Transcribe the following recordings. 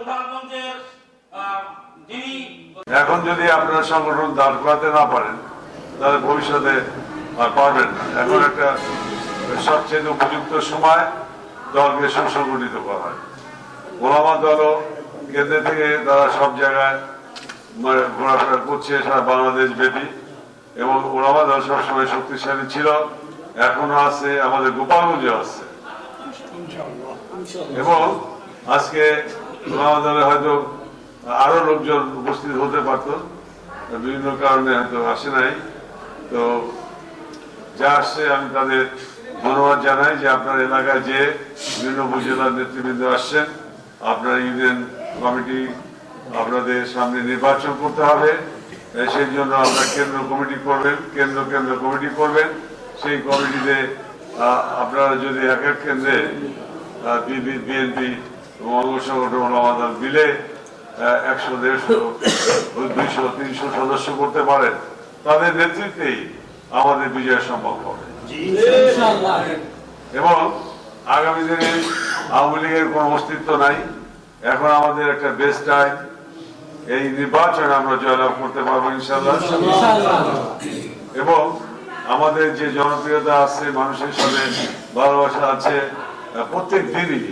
গোপালগঞ্জের যিনি এখন যদি আপনারা সংগঠন দাঁড় করাতে না পারেন তাহলে ভবিষ্যতে পারবেন না। এখন একটা সবচেয়ে উপযুক্ত সময় দলকে সুসংগঠিত করা হয়। গোলামা দলও কেন্দ্র থেকে তারা সব জায়গায় মানে ঘোরাফেরা করছে সারা বাংলাদেশ ব্যাপী। এবং ওলামা দল সবসময় শক্তিশালী ছিল এখনও আছে আমাদের গোপালগঞ্জে আছে। এবং আজকে ওলামা হয়তো আরও লোকজন উপস্থিত হতে পারত। বিভিন্ন কারণে হয়তো আসে নাই। তো যা আসছে আমি তাদের ধন্যবাদ জানাই যে আপনার এলাকায় যে বিভিন্ন উপজেলার নেতৃবৃন্দ আসছেন, আপনার ইউনিয়ন কমিটি আপনাদের সামনে নির্বাচন করতে হবে। সেই জন্য আপনার কেন্দ্র কমিটি করবেন, কেন্দ্র কেন্দ্র কমিটি করবেন। সেই কমিটিতে আপনারা যদি এক এক কেন্দ্রে বিএনপি এবং অঙ্গ সংগঠন আমাদের মিলে একশো দেড়শো দুইশো তিনশো সদস্য করতে পারেন। তাদের নেতৃত্বেই আমাদের বিজয় সম্ভব হবে। এবং আগামী দিনে আওয়ামী লীগের কোনো অস্তিত্ব নাই। এখন আমাদের একটা বেস্ট টাইম। এই নির্বাচনে আমরা জয়লাভ করতে পারব ইনশাল্লাহ এবং আমাদের যে জনপ্রিয়তা আছে মানুষের সাথে ভালোবাসা আছে প্রত্যেক দিনই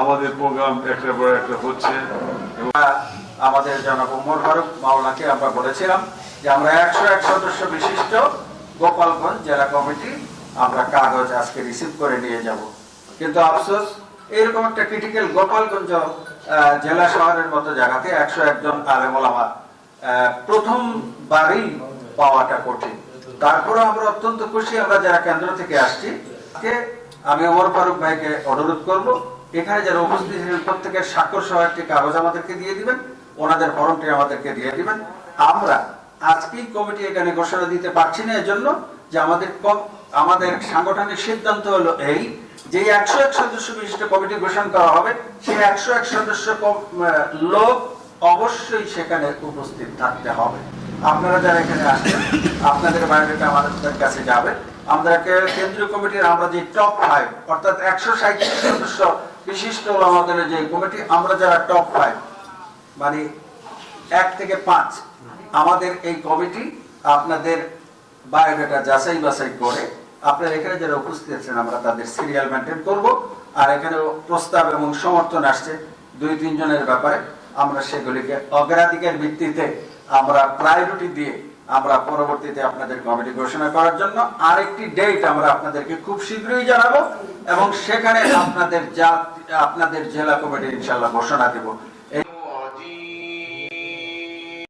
আমাদের প্রোগ্রাম একটা পর একটা হচ্ছে। আমাদের জনাব উমর ফারুক মাওলাকে আমরা বলেছিলাম যে আমরা একশো এক সদস্য বিশিষ্ট গোপালগঞ্জ জেলা কমিটি আমরা কাগজ আজকে রিসিভ করে নিয়ে যাব। কিন্তু আফসোস, এরকম একটা ক্রিটিক্যাল গোপালগঞ্জ জেলা শহরের মতো জায়গাতে একশো একজন আলেমোলামা প্রথমবারই পাওয়াটা কঠিন। তারপরে আমরা অত্যন্ত খুশি আমরা যারা কেন্দ্র থেকে আসছি। আমি ওমর ফারুক ভাইকে অনুরোধ করব এখানে যারা উপস্থিত ছিলেন প্রত্যেকের স্বাক্ষর সহ একটি কাগজ আমাদেরকে দিয়ে দিবেন, ওনাদের ফর্মটি আমাদেরকে দিয়ে দিবেন। আমরা আজকেই কমিটি এখানে ঘোষণা দিতে পারছি না এজন্য যে আমাদের আমাদের সাংগঠনিক সিদ্ধান্ত হলো এই যে একশো এক সদস্য বিশিষ্ট কমিটি ঘোষণা করা হবে সেই একশো এক সদস্য লোক অবশ্যই সেখানে উপস্থিত থাকতে হবে। আপনারা যারা এখানে আসছেন আপনাদের বায়োডাটা আমাদের কাছে যাবে। আমরা কেন্দ্রীয় কমিটির আমরা যে টপ ফাইভ অর্থাৎ একশো সাঁত্রিশ সদস্য বিশিষ্ট আমাদের যে কমিটি আমরা যারা টপ ফাইভ মানে এক থেকে পাঁচ, আমাদের এই কমিটি আপনাদের বায়োডাটা যাচাই বাছাই করে আপনার এখানে যারা উপস্থিত আছেন, আমরা তাদের সিরিয়াল মেনটেন করব। আর এখানে প্রস্তাব এবং সমর্থন আসছে দুই, তিনজনের ব্যাপারে। আমরা সেগুলিকে অগ্রাধিকার ভিত্তিতে আমরা প্রায়োরিটি দিয়ে আমরা পরবর্তীতে আপনাদের কমিটি ঘোষণা করার জন্য আরেকটি ডেট আমরা আপনাদেরকে খুব শীঘ্রই জানাব এবং সেখানে আপনাদের জাত, আপনাদের জেলা কমিটি ইনশাল্লাহ ঘোষণা দেব।